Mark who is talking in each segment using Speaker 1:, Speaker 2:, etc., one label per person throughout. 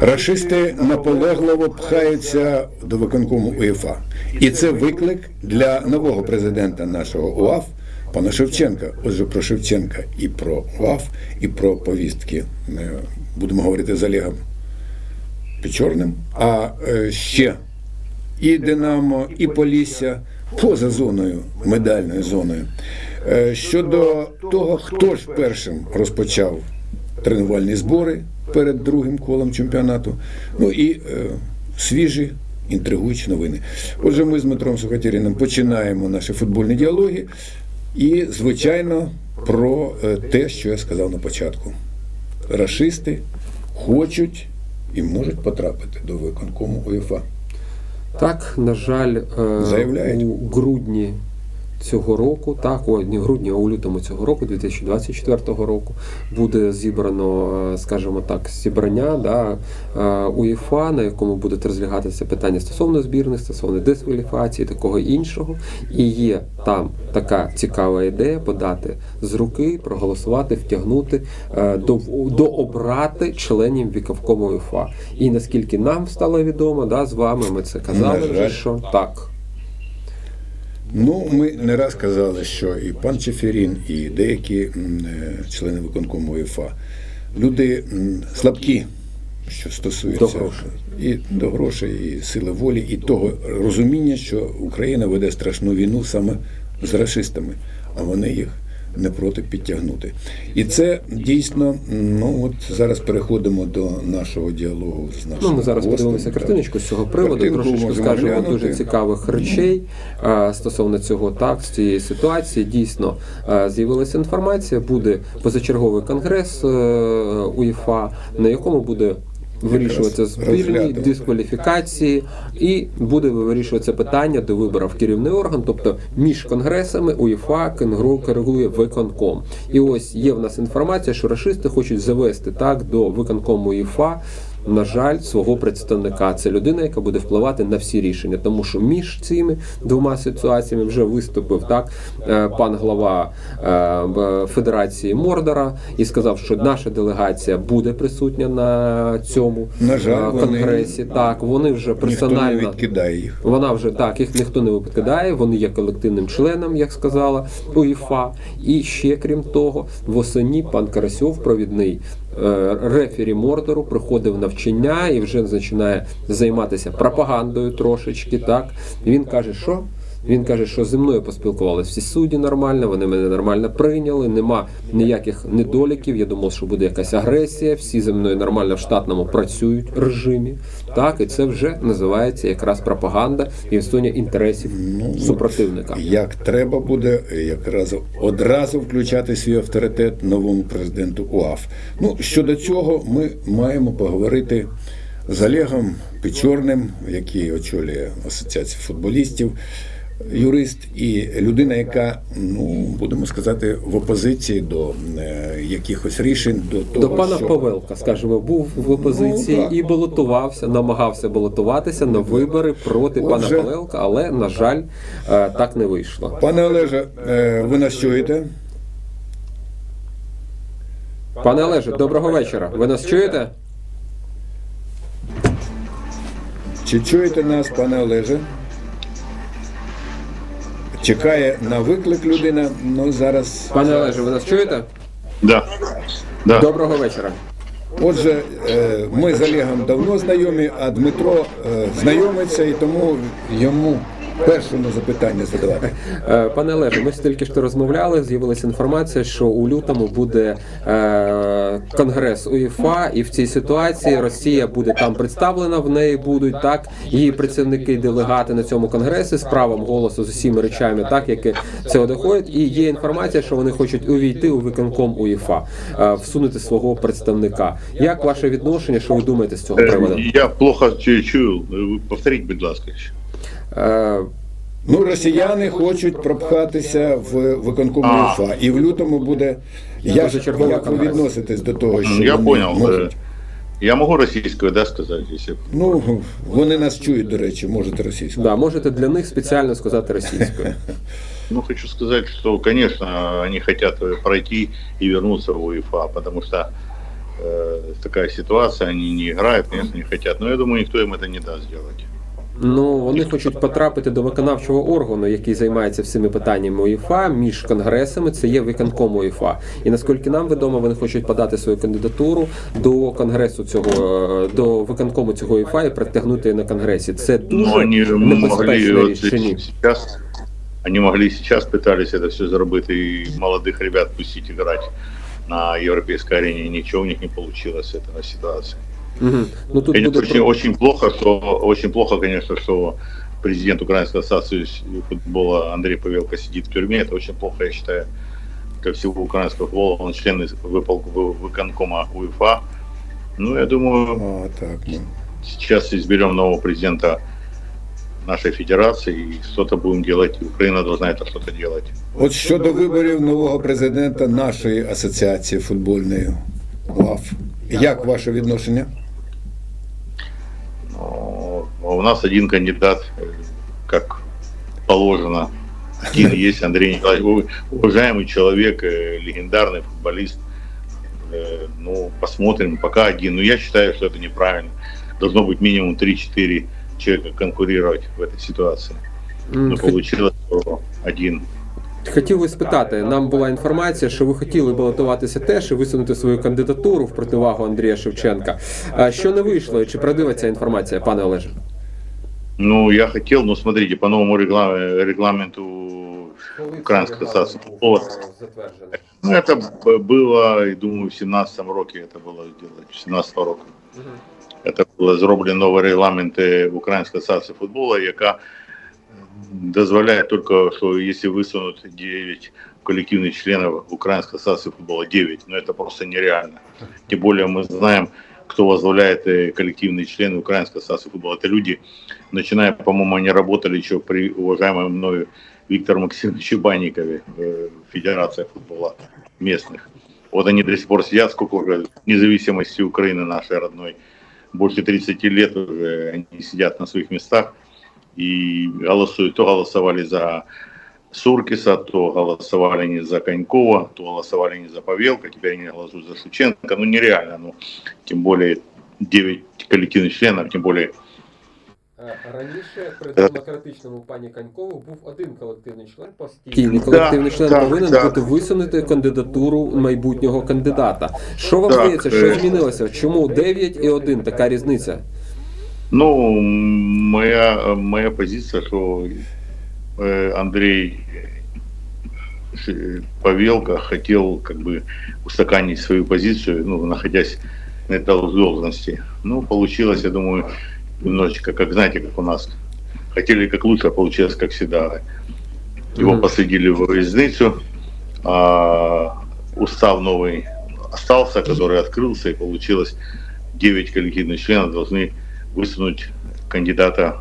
Speaker 1: Рашисти наполегливо пхаються до виконкому УЄФА. І це виклик для нового президента нашого УАФ, пана Шевченка. Отже, про Шевченка і про УАФ, і про повістки е, будемо говорити з Олегом Печорним. А е, ще і Динамо, і Полісся поза зоною, медальною зоною. Е, Щодо того, хто ж першим розпочав тренувальні збори перед другим колом чемпіонату, ну і е, свіжі. Інтригуючі новини. Отже, ми з Дмитром Сухотєріним починаємо наші футбольні діалоги. І, звичайно, про е, те, що я сказав на початку. Рашисти хочуть і можуть потрапити до виконкому УЄФА.
Speaker 2: Так, на жаль, е,
Speaker 1: Заявляють.
Speaker 2: у грудні цього року, так, о, не в грудні, а у лютому цього року, 2024 року, буде зібрано, е, скажімо так, зібрання да, е, УЄФА, на якому будуть розглядатися питання стосовно збірних, стосовно дискваліфікації, такого іншого. І є там така цікава ідея подати з руки, проголосувати, втягнути, е, до, дообрати членів віковкому УЄФА. І наскільки нам стало відомо, да, з вами ми це казали вже, що так.
Speaker 1: Ну, ми не раз казали, що і пан Чеферін, і деякі е, члени виконкому УЄФА люди слабкі, що стосується
Speaker 2: До грошей.
Speaker 1: і до грошей, і сили волі, і того розуміння, що Україна веде страшну війну саме з расистами, а вони їх не проти підтягнути. І це дійсно, ну от зараз переходимо до нашого діалогу з нашим
Speaker 2: Ну, ми зараз
Speaker 1: гостем.
Speaker 2: подивимося картиночку з цього приводу. Трошечки скажемо
Speaker 1: глянути.
Speaker 2: дуже цікавих речей стосовно цього. Так, з цієї ситуації дійсно з'явилася інформація. Буде позачерговий конгрес е, УЄФА, на якому буде. Вирішуватися збірні дискваліфікації, і буде вирішуватися питання до виборів в керівний орган, тобто між конгресами УЄФА коригує виконком. І ось є в нас інформація, що рашисти хочуть завести так до виконкому УЄФА. На жаль, свого представника це людина, яка буде впливати на всі рішення, тому що між цими двома ситуаціями вже виступив так е, пан глава е, Федерації Мордора і сказав, що наша делегація буде присутня на цьому
Speaker 1: На жаль,
Speaker 2: е,
Speaker 1: вони-
Speaker 2: конгресі. Так, вони вже
Speaker 1: Ніхто не
Speaker 2: персонально
Speaker 1: відкидає їх.
Speaker 2: вона вже так, їх ніхто не викидає, вони є колективним членом, як сказала УЄФА. І ще крім того, восені пан Карасьов, провідний рефері Мордору, приходив навчання і вже починає займатися пропагандою трошечки. Так він каже, що. Він каже, що зі мною поспілкувалися всі судді нормально, вони мене нормально прийняли, нема ніяких недоліків. Я думав, що буде якась агресія. Всі зі мною нормально в штатному працюють режимі. Так, і це вже називається якраз пропаганда і відстояння інтересів супротивника.
Speaker 1: Як треба буде якраз одразу включати свій авторитет новому президенту УАФ. Ну щодо цього, ми маємо поговорити з Олегом Печорним, який очолює асоціацію футболістів. Юрист і людина, яка, ну будемо сказати, в опозиції до е, якихось рішень, до того,
Speaker 2: До пана
Speaker 1: що...
Speaker 2: Павелка, скажімо, був в опозиції
Speaker 1: Ну,
Speaker 2: і балотувався, намагався балотуватися на вибори проти пана Павелка, але на жаль, е, так не вийшло.
Speaker 1: Пане Олеже, е, ви нас чуєте?
Speaker 2: Пане Олеже, доброго вечора. Ви нас чуєте?
Speaker 1: Чи чуєте нас, пане Олеже? Чекає на виклик людина, ну зараз.
Speaker 2: Пане Олеже, ви нас чуєте?
Speaker 3: Да. Да.
Speaker 2: Доброго вечора.
Speaker 1: Отже, е, ми з Олегом давно знайомі, а Дмитро е, знайомиться і тому йому першому запитання задавати.
Speaker 2: Е, Пане Олеже, ми ж тільки що розмовляли. З'явилася інформація, що у лютому буде е, конгрес УЄФА, і в цій ситуації Росія буде там представлена. В неї будуть так її працівники, делегати на цьому конгресі з правом голосу з усіма речами, так які цього доходять. І є інформація, що вони хочуть увійти у виконком УЄФА, е, всунути свого представника. Як ваше відношення? Що ви думаєте з цього приводу?
Speaker 3: Я плохо чую, чую. Ви Повторіть, будь ласка. ще.
Speaker 2: Е,
Speaker 1: Ну, росіяни хочуть пропхатися в виконкому
Speaker 3: А.
Speaker 1: УЄФА. І в лютому буде. Як,
Speaker 2: Позачерговий
Speaker 1: як ви
Speaker 2: конгрес.
Speaker 1: відноситесь до того, що
Speaker 3: Я
Speaker 1: вони
Speaker 3: понял.
Speaker 1: можуть?
Speaker 3: Е, Я можу російською, да, сказати, якщо...
Speaker 1: Ну, вони нас чують, до речі, можете російською.
Speaker 2: да, можете для них спеціально сказати російською.
Speaker 3: Ну, хочу сказать, что, конечно, они хотят э, пройти и вернуться в УЕФА, потому что э, такая ситуация, они не играют, конечно, не хотят. Но я думаю, никто им это не даст сделать.
Speaker 2: Ну, вони хочуть потрапити до виконавчого органу, який займається всіми питаннями УЄФА між конгресами. Це є виконком УЄФА. І наскільки нам відомо, вони хочуть подати свою кандидатуру до конгресу цього е, до виконкому цього УЄФА і притягнути її на конгресі. Це
Speaker 3: Но
Speaker 2: дуже
Speaker 3: они могли
Speaker 2: небезпечна
Speaker 3: вот
Speaker 2: річ чи ні?
Speaker 3: сейчас, они могли сейчас пытались это все заработать и молодых ребят пустить играть на европейской арене. Ничего у них не получилось, эта ситуация.
Speaker 2: Угу. Ну тут
Speaker 3: Конечно,
Speaker 2: буде
Speaker 3: очень, очень плохо, что очень плохо, конечно, что президент Украинской ассоциации футбола Андрей Павелко сидит в тюрьме. Это очень плохо, я считаю, для всего украинского футбола. Он член из- выпол- вы- выконкома УЕФА. Ну, я думаю,
Speaker 1: О, так, ну.
Speaker 3: сейчас изберем нового президента нашей федерации и что-то будем делать. И Украина должна это что-то делать.
Speaker 1: От щодо виборів нового президента нашої асоціації футбольної УАФ. Як ваше відношення?
Speaker 3: у нас один кандидат, э, как положено, один есть Андрей Николаевич, У- уважаемый человек, э, легендарный футболист. Э, Ну, посмотрим, пока один. Но я считаю, что это неправильно. Должно быть минимум 3-4 человека конкурировать в этой ситуации.
Speaker 2: М,
Speaker 3: Но
Speaker 2: хот-
Speaker 3: получилось что один.
Speaker 2: Хотів би спитати, нам була інформація, що ви хотіли балотуватися теж і висунути свою кандидатуру в противагу Андрія Шевченка. А Що не вийшло? і Чи правдива ця інформація, пане Олеже?
Speaker 3: Ну, я хотел, но смотрите, по новому регла- регламенту Украинской ассоциации футбола Ну, это б- было, и думаю, в 17 році это было сделать, 17 року. Это було зроблено новий регламент е, Української асоціації футболу, яка м, дозволяє тільки, що якщо висунуть 9 коллективных членов Украинской ассоциации футбола, 9, но это просто нереально. Тем более мы знаем, кто возглавляет э, коллективные члены Украинской ассоциации футбола. Это люди, начиная, по-моему, они работали еще при уважаемом мною Викторе Максимовиче Банникове, э, Федерация футбола местных. Вот они до сих пор сидят, сколько уже независимости Украины нашей родной, больше 30 лет уже они сидят на своих местах и голосуют. То голосовали за Суркиса, то голосовали не за Конькова, то голосовали не за Павелка, теперь они голосуют за Шевченко. Ну нереально, ну тем более 9 коллективных членов, тем более
Speaker 2: Раніше при демократичному пані Канькову був один колективний член постійний. Колективний
Speaker 3: Так,
Speaker 2: член
Speaker 3: так,
Speaker 2: повинен
Speaker 3: так.
Speaker 2: бути висунути кандидатуру майбутнього кандидата. Що вам здається, що
Speaker 3: е.
Speaker 2: змінилося? Чому 9 і 1 така різниця?
Speaker 3: Ну, моя, моя позиция, что э, Андрей Ш- Павелко хотел как бы устаканить свою позицию, ну, находясь на этой должности. Ну, получилось, я думаю, немножечко, как знаете, как у нас. Хотели как лучше, а получилось как всегда. Его
Speaker 2: Мгм.
Speaker 3: посадили в резницу, а устав новый остался, который открылся, и получилось 9 коллективных членов должны высунуть кандидата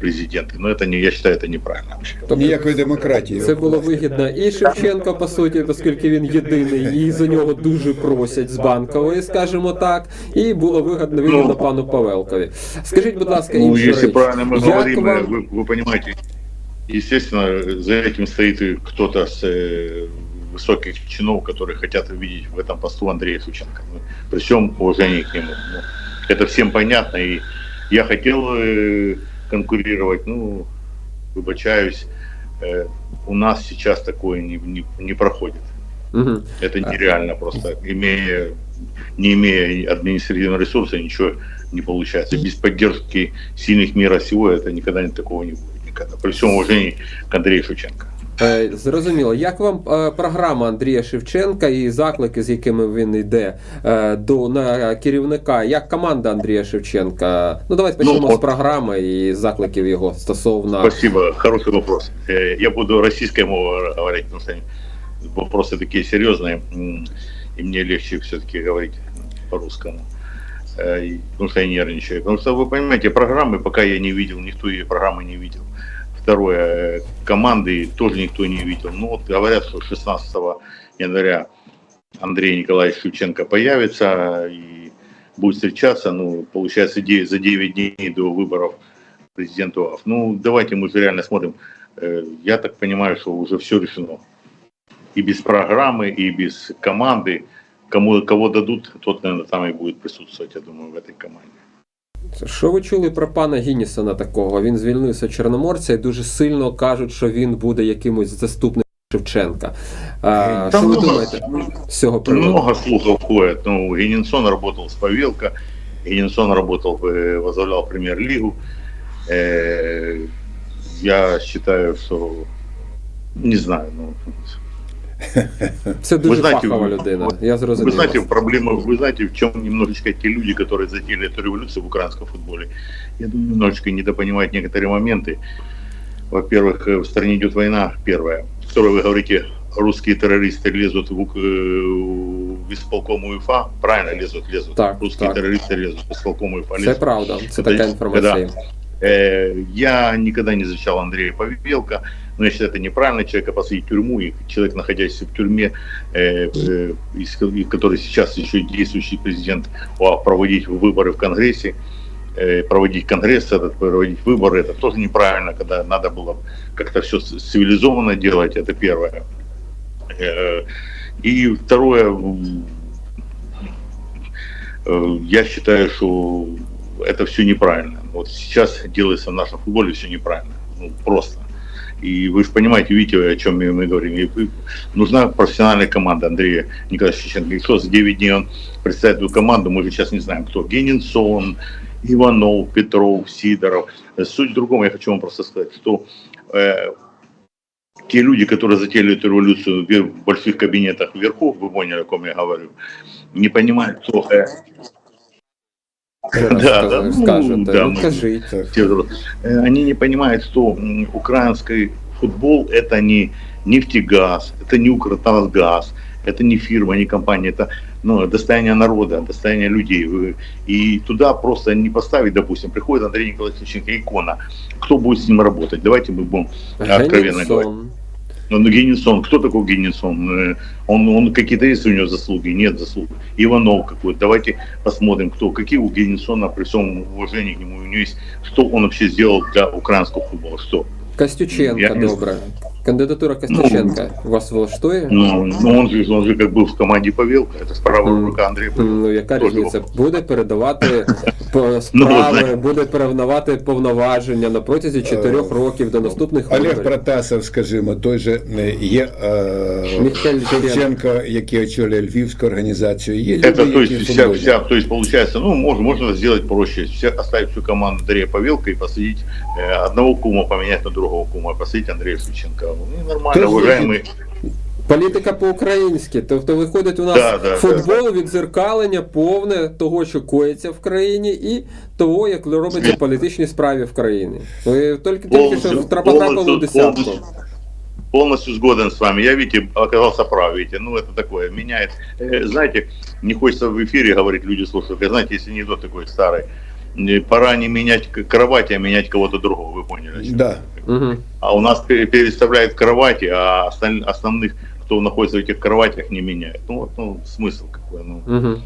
Speaker 3: э, в президенты. Но это не, я считаю, это неправильно вообще.
Speaker 2: Тобто
Speaker 1: Ніякої демократії.
Speaker 2: це було вигідно і Шевченко, по суті, оскільки він єдиний, і за нього дуже просять з банкової, скажімо так. І було вигідно вигідно пану Павелкові. Скажіть, будь ласка,
Speaker 3: Ну,
Speaker 2: іншу
Speaker 3: если
Speaker 2: річ.
Speaker 3: правильно мы
Speaker 2: Як
Speaker 3: говорим,
Speaker 2: вам-
Speaker 3: э, вы, вы понимаете, естественно, за этим стоит и кто-то с э, высоких чинов, которые хотят увидеть в этом посту Андрея Сученко. Ну, при всем уважении к нему. Ну, это всем понятно, и я хотел э, конкурировать, ну, выбачаюсь, э, у нас сейчас такое не, не, не проходит.
Speaker 2: Мгм.
Speaker 3: Это нереально просто, имея, не имея административного ресурса, ничего не получается. Без поддержки сильных мира сего это никогда не такого не будет. Никогда. При всем уважении к Андрею Шевченко.
Speaker 2: Е, Зрозуміло. Як вам е, програма Андрія Шевченка і заклики, з якими він йде е, до на керівника? Як команда Андрія Шевченка? Ну давайте почнемо
Speaker 3: Ну,
Speaker 2: з
Speaker 3: от-
Speaker 2: програми і закликів його стосовно
Speaker 3: Спасибо, хороший вопрос. Э, Я буду российской мовой говорить, потому что вопросы такие серьезные, м, и мне легче все-таки говорить по-русскому. Э, и- Потому что я нервничаю. Потому что вы понимаете, программы пока я не видел, никто ее программы не видел. Второе, э, команды тоже никто не видел. Ну вот говорят, что 16 января Андрей Николаевич Шевченко появится и будет встречаться, ну, получается, за 9 дней до выборов президента УАФ. Ну, давайте мы же реально смотрим. Э, Я так понимаю, что уже все решено. И без программы, и без команды. кому кого дадут, тот, наверное, там и будет присутствовать, я думаю, в этой команде.
Speaker 2: Що ви чули про пана Гіннісона такого? Він звільнився Чорноморця і дуже сильно кажуть, що він буде якимось заступником Шевченка. А,
Speaker 3: Та
Speaker 2: що ви
Speaker 3: много.
Speaker 2: думаєте з цього приводу?
Speaker 3: Много слухов ходит. Ну, Генинсон работал с Павелко, Генинсон работал, э, возглавлял премьер-лигу. Э, Я считаю, что не знаю, ну,
Speaker 2: Це дуже
Speaker 3: знаєте,
Speaker 2: фахова людина. Я
Speaker 3: Вы
Speaker 2: зрозумів.
Speaker 3: знаете,
Speaker 2: вас.
Speaker 3: проблема, вы знаете, в чем немножечко те люди, которые затеяли эту революцию в украинском футболе, я думаю, немножечко недопонимают некоторые моменты. Во-первых, э, в стране идет война, первое. Второе, вы говорите, русские террористы лезут в, ук- э, в исполком УЕФА, правильно лезут, лезут.
Speaker 2: Так,
Speaker 3: русские
Speaker 2: так.
Speaker 3: террористы лезут в исполком УЕФА.
Speaker 2: Це
Speaker 3: лезут.
Speaker 2: правда, це
Speaker 3: Когда-
Speaker 2: така інформація.
Speaker 3: Э, Я никогда не защищал Андрея Павелко, но я считаю, это неправильно человека посадить в тюрьму, и человек, находящийся в тюрьме, э, э, который сейчас еще действующий президент, проводить выборы в Конгрессе, э, проводить Конгресс, этот, проводить выборы, это тоже неправильно, когда надо было как-то все цивилизованно делать, это первое. Э, И второе, э, я считаю, что это все неправильно. Вот сейчас делается в нашем футболе все неправильно. Ну, просто. И вы же понимаете, видите, о чем мы говорим. И нужна профессиональная команда Андрея Николаевича Шевченко. И кто за 9 дней он представит эту команду, мы же сейчас не знаем, кто. Генинсон, Иванов, Петров, Сидоров. Суть в другом, я хочу вам просто сказать, что э, те люди, которые затеяли эту революцию в больших кабинетах вверху, вы поняли, о ком я говорю, не понимают, кто э, Да, да,
Speaker 2: скажете.
Speaker 3: да, мы-
Speaker 2: кажіть.
Speaker 1: Так.
Speaker 3: те взрослые, э, они не понимают, что украинский футбол это не нефтегаз, это не Укртрансгаз, это не фирма, не компания, это ну, достояние народа, достояние людей. И туда просто не поставить, допустим, приходит Андрей Николаевич Лещенко, икона. Кто будет с ним работать? Давайте мы будем откровенно говорить. Ну, ну, Генинсон, кто такой Генинсон? Э, Он, он какие-то есть у него заслуги? Нет заслуг. Иванов какой Давайте посмотрим, кто, какие у Генинсона, при всем уважении к нему, у него есть, что он вообще сделал для украинского футбола, что?
Speaker 2: Костюченка,
Speaker 3: Я не
Speaker 2: добре. Кандидатура Костюченка вас влаштує?
Speaker 3: Ну, ну он, же, он же как был в команде Павелка, это с правая
Speaker 2: Мгм.
Speaker 3: рука Андрея Павелка.
Speaker 2: Ну, яка
Speaker 3: Тоже
Speaker 2: різниця? Буде передавати по-
Speaker 3: Ну,
Speaker 2: справи,
Speaker 3: знаєте.
Speaker 2: буде передавати повноваження на протязі чотирьох років до наступних
Speaker 1: Олег
Speaker 2: виборів.
Speaker 1: Протасов, скажімо, той же е, є е,
Speaker 2: Михайль
Speaker 1: Шевченко, який очолює Львівську організацію. Є люди,
Speaker 3: Это то есть,
Speaker 1: які
Speaker 3: вся,
Speaker 1: футбольні.
Speaker 3: вся, то есть получается, ну, можно, можно сделать проще. Все, оставить всю команду Андрея Павелка и посадить э, одного кума, поменять на другого кума, посадить Андрея Шевченко. Ну, нормально,
Speaker 1: Тоже
Speaker 3: уважаемый.
Speaker 2: Політика по-українськи. Тобто виходить у нас
Speaker 3: Да, да,
Speaker 2: футбол відзеркалення повне того, що коїться в країні, і того, як робиться політичні справи в країні. Ви тільки тільки що
Speaker 3: Полностью-
Speaker 2: потрапили у
Speaker 3: полностью-
Speaker 2: десятку.
Speaker 3: полностью- Полностью сгоден с вами. Я, видите, оказался прав, видите, ну это такое, меняет. Э, Знаете, не хочется в эфире говорить, люди слушают. А Знаете, если анекдот такой старый, э, пора не менять к- кровати, а менять кого-то другого, вы поняли? о чем?
Speaker 1: Да.
Speaker 2: Угу.
Speaker 3: А у нас пере- переставляют кровати, а осталь- основных, кто находится в этих кроватях, не меняют. Ну вот, ну, смысл какой, ну.
Speaker 2: Угу.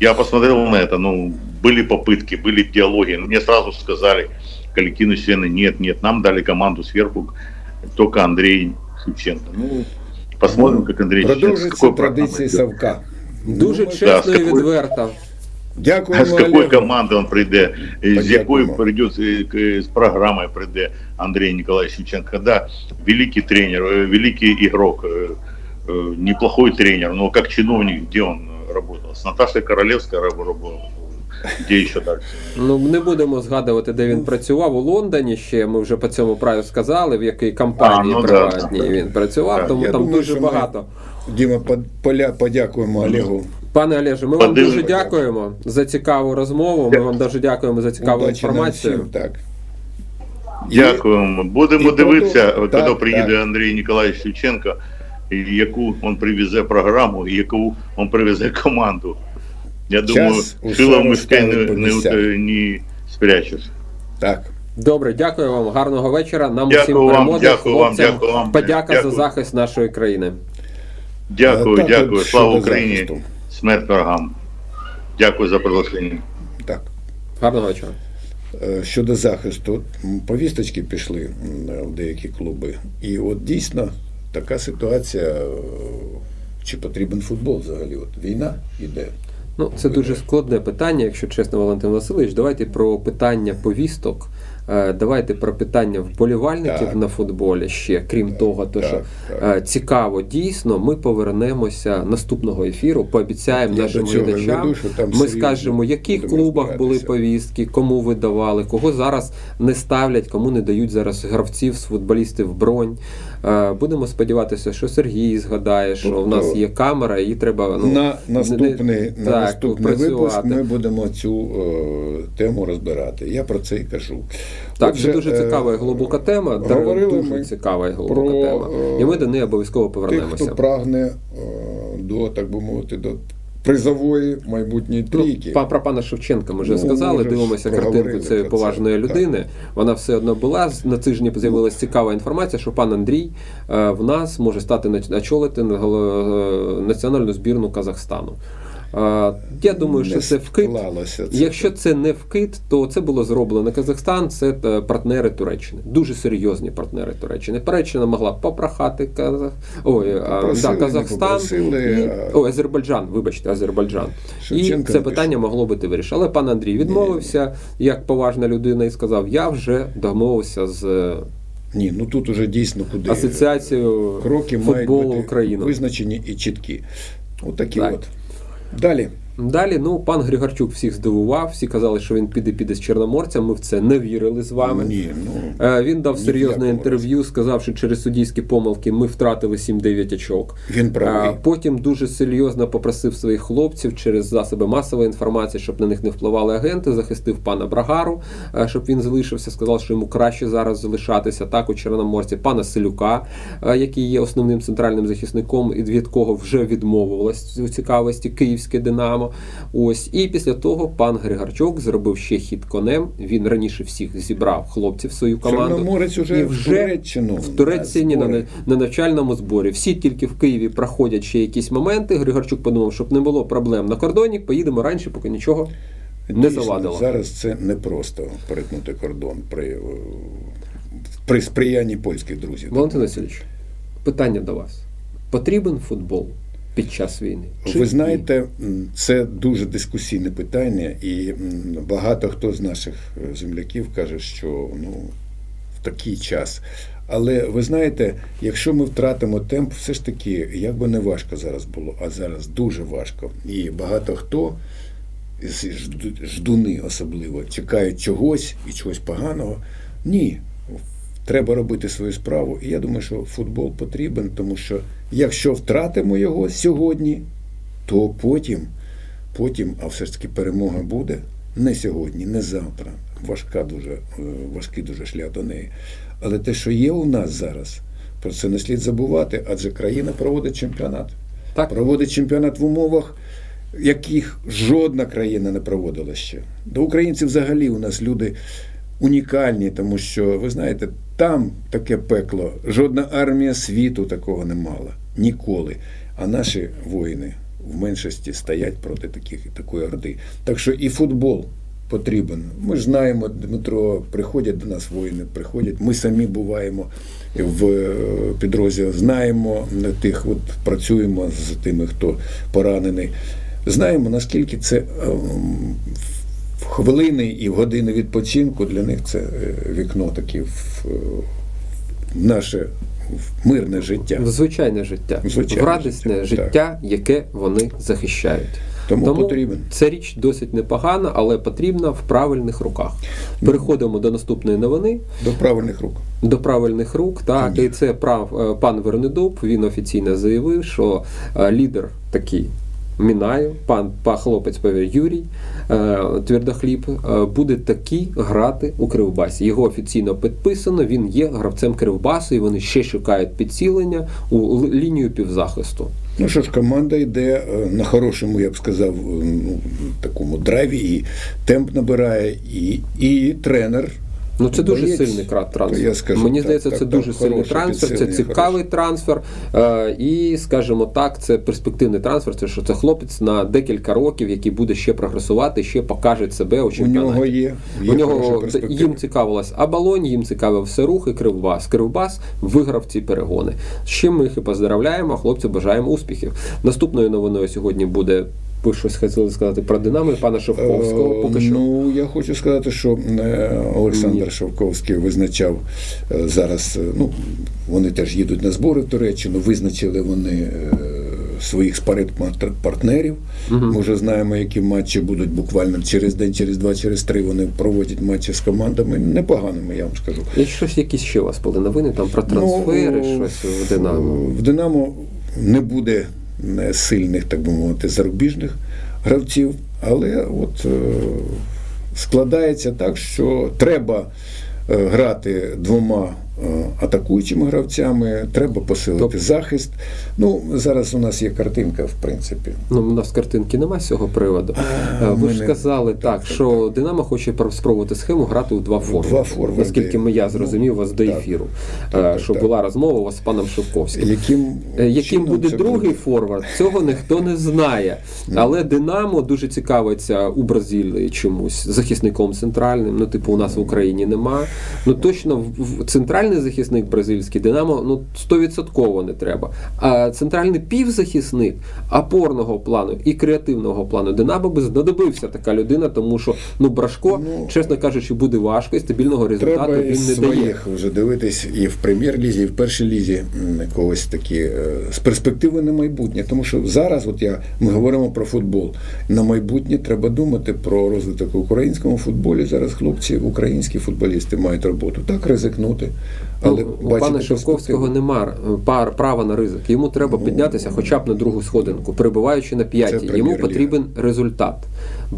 Speaker 3: Я посмотрел на это, ну, были попытки, были диалоги. Мне сразу сказали, коллективные члены, нет, нет, нам дали команду сверху, только Андрей Шевченко. Ну, посмотрим, как Андрей Шевченко, с
Speaker 1: Продовжується
Speaker 3: какой программой
Speaker 1: традиції
Speaker 3: идет.
Speaker 1: Савка.
Speaker 2: Дуже
Speaker 1: Ну,
Speaker 2: чесно і
Speaker 3: такою-
Speaker 2: відверто.
Speaker 3: А
Speaker 1: Дякуємо,
Speaker 3: с какой
Speaker 1: Олегу.
Speaker 3: команды он прийде, э, с якой
Speaker 1: Подякуємо.
Speaker 3: придет, э, к- э, с программой прийде Андрей Николаевич Шевченко. Да, великий тренер, э, великий игрок, э, э, неплохой тренер, но как чиновник, где он э, работал? С Наташей Королевской раб- работал. Где еще дальше?
Speaker 2: Ну не будемо згадувати, де він працював у Лондоні. Ще ми вже по цьому праві сказали, в якій компанії
Speaker 3: А, ну да.
Speaker 2: приватній він працював,
Speaker 3: Так,
Speaker 2: тому
Speaker 1: я
Speaker 2: там
Speaker 1: думаю,
Speaker 2: дуже
Speaker 1: що ми-
Speaker 2: багато.
Speaker 1: Діма, под- поля, подякуємо Олегу.
Speaker 2: Пане Олеже, ми вам дуже дякуємо за цікаву розмову. Ми вам дуже дякуємо за цікаву
Speaker 1: Удачі нам
Speaker 2: інформацію.
Speaker 1: всім, так.
Speaker 3: Дякуємо. Будемо
Speaker 1: і
Speaker 3: дивитися,
Speaker 1: продов-
Speaker 3: коли
Speaker 1: так,
Speaker 3: приїде
Speaker 1: так.
Speaker 3: Андрій Ніколаєвич Шевченко, і яку він привезе програму, і яку він привезе команду. Я думаю, силом мишкей не,
Speaker 1: розставить по
Speaker 3: не,
Speaker 1: місцях.
Speaker 3: не спрячеш.
Speaker 1: Так.
Speaker 2: Добре, дякую вам. Гарного вечора. Нам
Speaker 3: Дякую
Speaker 2: усім
Speaker 3: вам,
Speaker 2: перемоги,
Speaker 3: дякую вам,
Speaker 2: хлопцям.
Speaker 3: дякую вам.
Speaker 2: Подяка
Speaker 3: Дякую.
Speaker 2: за захист нашої країни.
Speaker 3: Дякую,
Speaker 1: так,
Speaker 3: дякую. Слава Україні.
Speaker 1: захисту.
Speaker 3: Смерть ворогам. Дякую за приглашення.
Speaker 1: Так.
Speaker 2: Гарного вечора.
Speaker 1: Е, Щодо захисту, повісточки пішли в деякі клуби. І от дійсно така ситуація е, чи потрібен футбол взагалі? От війна іде.
Speaker 2: Ну, це дуже складне питання, якщо чесно, Валентин Васильович. Давайте про питання повісток. Е, Давайте про питання вболівальників
Speaker 1: Так.
Speaker 2: на футболі ще. Крім того, то
Speaker 1: так,
Speaker 2: що
Speaker 1: так.
Speaker 2: е, цікаво, дійсно, ми повернемося наступного ефіру. Пообіцяємо
Speaker 1: Я
Speaker 2: нашим глядачам.
Speaker 1: веду,
Speaker 2: Ми
Speaker 1: серйозно
Speaker 2: скажемо, в яких клубах були повістки, кому видавали, кого зараз не ставлять, кому не дають зараз гравців з футболістів бронь. Е, Будемо сподіватися, що Сергій згадає, що в нас
Speaker 1: Тобто
Speaker 2: є камера, і треба ну,
Speaker 1: на наступний,
Speaker 2: не-
Speaker 1: на
Speaker 2: так,
Speaker 1: наступний випуск ми будемо цю е, тему розбирати. Я про це і кажу.
Speaker 2: Так,
Speaker 1: Отже,
Speaker 2: це дуже
Speaker 1: е,
Speaker 2: цікава і глибока тема.
Speaker 1: говорили
Speaker 2: дуже
Speaker 1: ми
Speaker 2: цікава і глибока
Speaker 1: про,
Speaker 2: тема. І ми до неї обов'язково
Speaker 1: Тих,
Speaker 2: повернемося.
Speaker 1: хто прагне е, до, так би мовити, до призової майбутньої трійки.
Speaker 2: Ну, про пана Шевченка ми вже
Speaker 1: Ну,
Speaker 2: сказали,
Speaker 1: ми
Speaker 2: дивимося картинку цієї
Speaker 1: це,
Speaker 2: поважної
Speaker 1: так.
Speaker 2: людини. Вона все одно була. На тижні з'явилася цікава інформація, що пан Андрій е, в нас може стати очолити на е, національну збірну Казахстану. Е, Я думаю, що це вкид.
Speaker 1: це.
Speaker 2: Якщо це не вкид, то це було зроблено Казахстан. Це е, партнери Туреччини, дуже серйозні партнери Туреччини. Туреччина могла попрохати Казах... Ой,
Speaker 1: Попросили,
Speaker 2: да, Казахстан
Speaker 1: попросили,
Speaker 2: і... Ой, Азербайджан. Вибачте, Азербайджан.
Speaker 1: Шевченко
Speaker 2: і це питання могло бути вирішено. Але пан Андрій відмовився як поважна людина і сказав: я вже домовився з е,
Speaker 1: Ні, ну тут уже дійсно куди
Speaker 2: асоціацією
Speaker 1: кроки мають бути
Speaker 2: України.
Speaker 1: визначені і чіткі. Отакі
Speaker 2: Так.
Speaker 1: от. Далі.
Speaker 2: Далі, ну пан Григорчук всіх здивував. Всі казали, що він піде піде з чорноморцем. Ми в це не вірили з вами.
Speaker 1: Ні, ну
Speaker 2: Е, Він дав серйозне інтерв'ю, сказав, що через суддівські помилки ми втратили 7-9 очок.
Speaker 1: він правий.
Speaker 2: Потім дуже серйозно попросив своїх хлопців через засоби масової інформації, щоб на них не впливали агенти. Захистив пана Брагару, е, щоб він залишився. Сказав, що йому краще зараз залишатися так у Чорноморці. Пана Селюка, е, який є основним центральним захисником, і від кого вже відмовилась у цікавості київське Динамо. Ось і після того пан Григорчук зробив ще хід конем. Він раніше всіх зібрав хлопців в свою команду.
Speaker 1: Чорноморець уже,
Speaker 2: І
Speaker 1: в
Speaker 2: вже
Speaker 1: Туреччину.
Speaker 2: в Туреччині
Speaker 1: на
Speaker 2: на, на навчальному зборі. Всі тільки в Києві проходять ще якісь моменти. Григорчук подумав, щоб не було проблем на кордоні, поїдемо раніше, поки нічого не завадило.
Speaker 1: Зараз це не просто перетнути кордон при, при сприянні польських друзів.
Speaker 2: Валентин Васильович, питання до вас: потрібен футбол під час війни? Чи
Speaker 1: Ви знаєте, це дуже дискусійне питання, і багато хто з наших е, земляків каже, що ну, в такий час. Але ви знаєте, якщо ми втратимо темп, все ж таки, як би не важко зараз було, а зараз дуже важко. І багато хто, з- жду- ждуни особливо, чекають чогось і чогось поганого. Ні. Треба робити свою справу. І я думаю, що футбол потрібен, тому що якщо втратимо його сьогодні, то потім, потім, а все ж таки перемога буде не сьогодні, не завтра. Важка дуже, е, важкий дуже шлях до неї. Але те, що є у нас зараз, про це не слід забувати, адже країна проводить чемпіонат.
Speaker 2: Так.
Speaker 1: Проводить чемпіонат в умовах, яких жодна країна не проводила ще. До українців взагалі у нас люди унікальні, тому що, ви знаєте, там таке пекло, жодна армія світу такого не мала. Ніколи. А наші воїни в меншості стоять проти таких, такої орди. Так що і футбол потрібен. Ми ж знаємо, Дмитро, приходять до нас воїни, приходять. Ми самі буваємо в е, підрозділі, знаємо тих, от працюємо з тими, хто поранений. Знаємо, наскільки це ем, в хвилини і в години відпочинку для них це е, вікно таке в, наше в мирне життя.
Speaker 2: в звичайне життя,
Speaker 1: В звичайне
Speaker 2: в радісне
Speaker 1: життя,
Speaker 2: життя, яке вони захищають.
Speaker 1: Тому потрібен.
Speaker 2: Ця річ досить непогана, але потрібна в правильних руках. Переходимо до наступної новини.
Speaker 1: До правильних рук.
Speaker 2: До правильних рук, так, і це прав е, пан Вернедуб. Він офіційно заявив, що е, лідер такий Мінаю, пан па хлопець повір Юрій е, Твердохліб е, буде таки грати у Кривбасі. Його офіційно підписано. Він є гравцем Кривбасу, і вони ще шукають підсилення у лінію півзахисту.
Speaker 1: Ну що ж, команда йде е, на хорошому, я б сказав, е, ну, такому драйві, і темп набирає, і, і тренер
Speaker 2: Ну це дуже
Speaker 1: боєць,
Speaker 2: сильний трансфер.
Speaker 1: скажу,
Speaker 2: Мені
Speaker 1: так,
Speaker 2: здається,
Speaker 1: так,
Speaker 2: це
Speaker 1: так,
Speaker 2: дуже сильний трансфер, це цікавий трансфер. Е, і, скажімо так, це перспективний трансфер. Це що це хлопець на декілька років, який буде ще прогресувати, ще покаже себе у
Speaker 1: У
Speaker 2: чемпіонаті.
Speaker 1: нього є, є
Speaker 2: У нього їм цікавилась Абалонь, їм цікавився рух і Кривбас. Кривбас виграв ці перегони. З чим ми їх і поздравляємо, а хлопцю бажаємо успіхів. Наступною новиною сьогодні буде. Ви щось хотіли сказати про Динамо і пана Шовковського. Поки
Speaker 1: Е,
Speaker 2: що
Speaker 1: Ну, я хочу сказати, що е, Олександр
Speaker 2: Ні.
Speaker 1: Шовковський визначав е, зараз, ну, вони теж їдуть на збори в Туреччину, визначили вони своїх партнерів. Ми вже знаємо, які матчі будуть буквально через день, через два, через три вони проводять матчі з командами. Непоганими, я вам скажу.
Speaker 2: і щось якісь ще у вас були новини там про трансфери,
Speaker 1: Ну,
Speaker 2: щось в Динамо.
Speaker 1: В Динамо не буде сильних, так би мовити, зарубіжних гравців, але от е, складається так, що треба е, грати двома атакуючими гравцями, треба посилити
Speaker 2: Тобто-
Speaker 1: захист. Ну, зараз у нас є картинка, в принципі.
Speaker 2: Ну, у нас картинки немає з цього приводу.
Speaker 1: А,
Speaker 2: Е, Ви ж
Speaker 1: мене-
Speaker 2: сказали так, що Динамо хоче спробувати схему грати у два форми.
Speaker 1: Два форварди.
Speaker 2: Наскільки ми я зрозумів вас до
Speaker 1: так.
Speaker 2: ефіру,
Speaker 1: Так,
Speaker 2: Е, що
Speaker 1: так.
Speaker 2: була розмова у вас з паном Шевковським.
Speaker 1: Яким,
Speaker 2: Е, Яким буде другий форвард, цього ніхто не знає. Але Динамо дуже цікавиться у Бразилії чомусь захисником центральним. Ну, типу, у нас в Україні нема. Ну точно в- в- центральний захисник бразильський Динамо ну 100% не треба. А центральний півзахисник опорного плану і креативного плану Динамо би знадобився така людина, тому що ну Брашко,
Speaker 1: Ну,
Speaker 2: чесно кажучи, буде важко і стабільного результату
Speaker 1: Треба
Speaker 2: він не дає.
Speaker 1: своїх вже дивитись і в прем'єр-лізі, і в першій лізі когось такі е, з перспективи на майбутнє. Тому що зараз, от я ми говоримо про футбол. На майбутнє треба думати про розвиток в українському футболі. Зараз хлопці, українські футболісти мають роботу. Так ризикнути. Але
Speaker 2: Ну, у пана Шевковського нема е, пар права на ризик. Йому треба піднятися хоча б на другу сходинку, перебуваючи на п'ятій. Йому потрібен результат.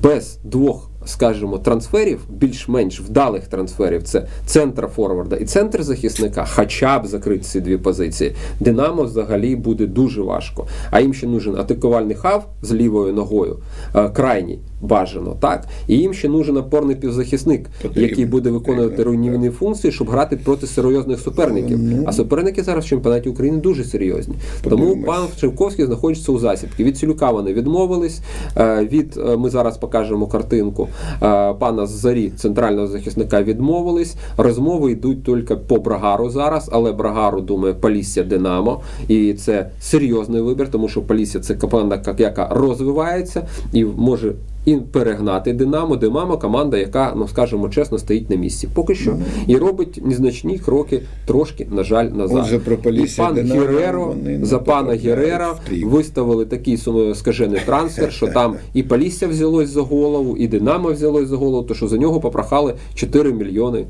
Speaker 2: Без двох, скажімо, трансферів, більш-менш вдалих трансферів, це центр форварда і центр захисника, хоча б закрити ці дві позиції. Динамо взагалі буде дуже важко. А їм ще нужен атакувальний хав з лівою ногою, е, крайній бажано, так? І їм ще нужен опорний півзахисник,
Speaker 1: Потрібно,
Speaker 2: який буде виконувати руйнівні функції, щоб грати проти серйозних суперників. А суперники зараз в чемпіонаті України дуже серйозні. Тому пан Шевковський знаходиться у засідки. Від Цілюка вони відмовились. е, Від е, ми зараз покажемо картинку е, пана Зарі, центрального захисника, відмовились. Розмови йдуть тільки по Брагару зараз, але Брагару думає Полісся Динамо. І це серйозний вибір, тому що Полісся це команда, як- яка розвивається і може. І перегнати Динамо, Динамо команда, яка, ну скажімо чесно, стоїть на місці. Поки що і робить незначні кроки, трошки, на жаль, назад.
Speaker 1: Отже, про
Speaker 2: і пан
Speaker 1: Динамо
Speaker 2: Гереро
Speaker 1: вони
Speaker 2: за пана Герера виставили такий скажений трансфер, що там і Полісся взялось за голову, і Динамо взялось за голову, то що за нього попрохали 4 мільйони.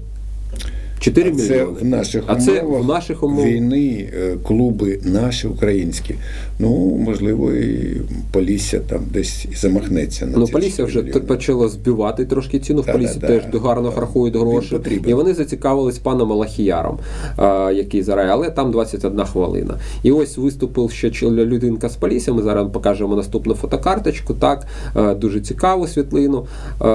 Speaker 2: 4
Speaker 1: А це
Speaker 2: мільйони.
Speaker 1: в наших
Speaker 2: а це в наших умовах.
Speaker 1: війни е, клуби наші українські. Ну можливо, і Полісся там десь і замахнеться на
Speaker 2: Ну, Полісся вже
Speaker 1: мільйони.
Speaker 2: почало збивати трошки ціну. В
Speaker 1: Да,
Speaker 2: Полісі
Speaker 1: да,
Speaker 2: теж
Speaker 1: да.
Speaker 2: гарно
Speaker 1: Да.
Speaker 2: рахують гроші. І вони зацікавились паном Алахіяром, а, який зараз, але там 21 хвилина. І ось виступив ще людинка з Полісся. Ми зараз покажемо наступну фотокарточку. Так, е, дуже цікаву світлину. Е,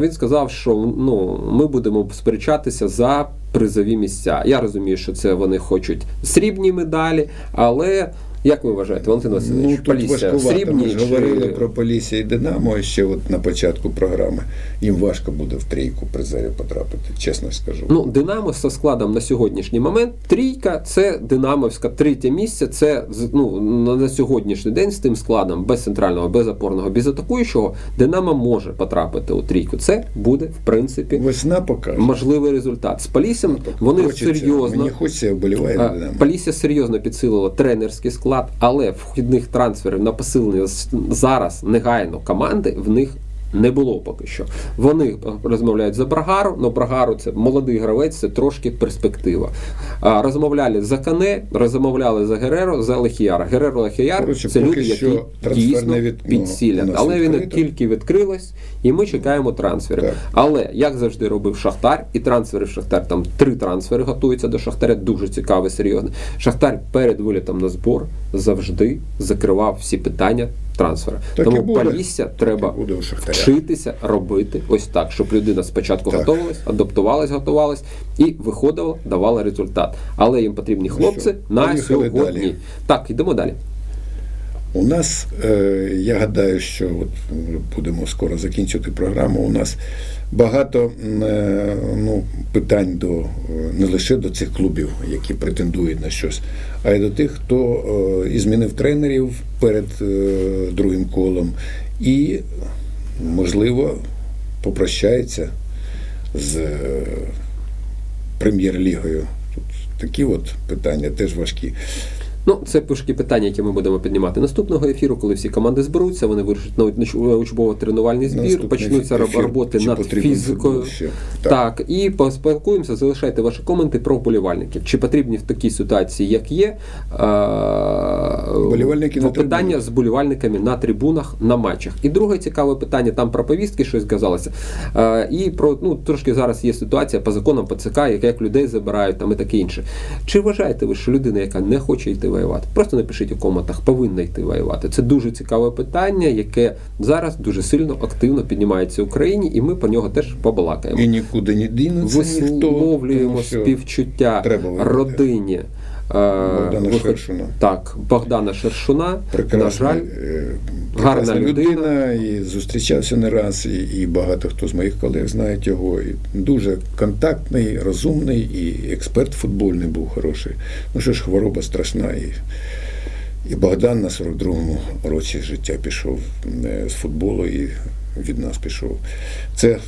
Speaker 2: Він сказав, що ну, ми будемо сперечатися за призові місця. Я розумію, що це вони хочуть срібні медалі, але. Як ви вважаєте, Валентин Васильович,
Speaker 1: Ну,
Speaker 2: Полісся срібні
Speaker 1: Ми ж
Speaker 2: чи-
Speaker 1: про Полісся і Динамо ще от на початку програми. Їм важко буде в трійку призерів потрапити, чесно скажу.
Speaker 2: Ну, Динамо зі складом на сьогоднішній момент. Трійка це Динамовська третє місце. Це ну, на сьогоднішній день з тим складом без центрального, без опорного, без атакуючого Динамо може потрапити у трійку. Це буде, в принципі,
Speaker 1: Весна покаже.
Speaker 2: можливий результат. З Поліссям вони
Speaker 1: Хочеться,
Speaker 2: серйозно.
Speaker 1: Мені хочеться, Динамо.
Speaker 2: Полісся серйозно підсилила тренерський склад, але вхідних трансферів на посилення зараз негайно команди в них. Не було поки що. Вони е, розмовляють за Брагару, але Брагару це молодий гравець, це трошки перспектива. А, розмовляли за Кане, розмовляли за Гереро, за Лехіяра. Гереро Лехіяр це люди, які дійсно
Speaker 1: вікно
Speaker 2: підсілять. Але він тільки відкрилось, і ми чекаємо трансферів. Але як завжди робив Шахтар, і трансфери в Шахтар, там три трансфери готуються до Шахтаря, дуже цікавий, серйозний. Шахтар перед вилітом на збор завжди закривав всі питання трансфери.
Speaker 1: Так
Speaker 2: Тому
Speaker 1: палісся
Speaker 2: Полісся треба
Speaker 1: буде
Speaker 2: вчитися робити ось так, щоб людина спочатку
Speaker 1: Так.
Speaker 2: готувалась, адаптувалась, готувалась і виходила, давала результат. Але їм потрібні хлопці
Speaker 1: ну,
Speaker 2: на сьогодні.
Speaker 1: далі.
Speaker 2: Так, йдемо далі.
Speaker 1: У нас, е, я гадаю, що от будемо скоро закінчувати програму. У нас багато е, ну, питань до е, не лише до цих клубів, які претендують на щось, а й до тих, хто і змінив тренерів перед другим колом, і, можливо, попрощається з прем'єр-лігою. Тут такі от питання теж важкі.
Speaker 2: Ну, це пушки питання, які ми будемо піднімати наступного ефіру, коли всі команди зберуться, вони вирушать на учбово-тренувальний збір,
Speaker 1: Наступний
Speaker 2: почнуться
Speaker 1: ефір,
Speaker 2: роботи
Speaker 1: чи
Speaker 2: над
Speaker 1: потрібен
Speaker 2: фізикою.
Speaker 1: футбол ще.
Speaker 2: Так.
Speaker 1: Так.
Speaker 2: і поспілкуємося, залишайте ваші коменти про вболівальників. Чи потрібні в такій ситуації, як є, е-
Speaker 1: Вболівальники на
Speaker 2: питання
Speaker 1: трибунах.
Speaker 2: з вболівальниками на трибунах на матчах. І друге цікаве питання, там про повістки щось казалося. Е, і про ну трошки зараз є ситуація по законам по ЦК, як, як людей забирають там і таке інше. Чи вважаєте ви, що людина, яка не хоче йти воювати, просто напишіть у коментах, повинна йти воювати? Це дуже цікаве питання, яке зараз дуже сильно активно піднімається в Україні, і ми про нього теж побалакаємо.
Speaker 1: І нікуди не дінеться ніхто.
Speaker 2: Висловлюємо співчуття родині. Е,
Speaker 1: Богдана
Speaker 2: виход-
Speaker 1: Шершуна.
Speaker 2: Так, Богдана Шершуна.
Speaker 1: прекрасна,
Speaker 2: На жаль,
Speaker 1: е,
Speaker 2: гарна людина.
Speaker 1: людина, і зустрічався не раз, і, і багато хто з моїх колег знають його. І дуже контактний, розумний, і експерт футбольний був хороший. Ну що ж, хвороба страшна. І, і Богдан на 42-му році життя пішов е, з футболу і від нас пішов. Це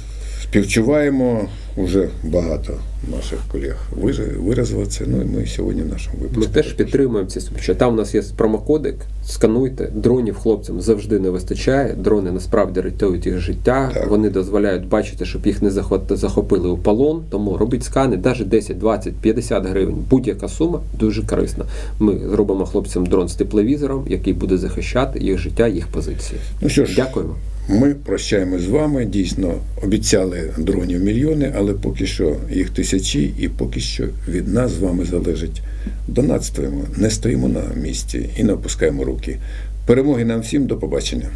Speaker 1: співчуваємо уже багато наших колег виразило це. Ну і ми сьогодні в нашому випуску.
Speaker 2: Ми теж підтримуємо ці співчуття. Там у нас є промокодик. Скануйте. Дронів хлопцям завжди не вистачає. Дрони насправді рятують їх життя.
Speaker 1: Так.
Speaker 2: Вони дозволяють бачити, щоб їх не захопили у полон. Тому робіть скани, навіть 10, 20, 50 гривень. Будь-яка сума дуже корисна. Ми зробимо хлопцям дрон з тепловізором, який буде захищати їх життя, їх позиції.
Speaker 1: Ну що ж,
Speaker 2: Дякуємо.
Speaker 1: Ми прощаємось з вами. Дійсно, обіцяли дронів мільйони, але поки що їх тисячі, і поки що від нас з вами залежить донатствуємо, не стоїмо на місці і не опускаємо руки. Перемоги нам всім, до побачення.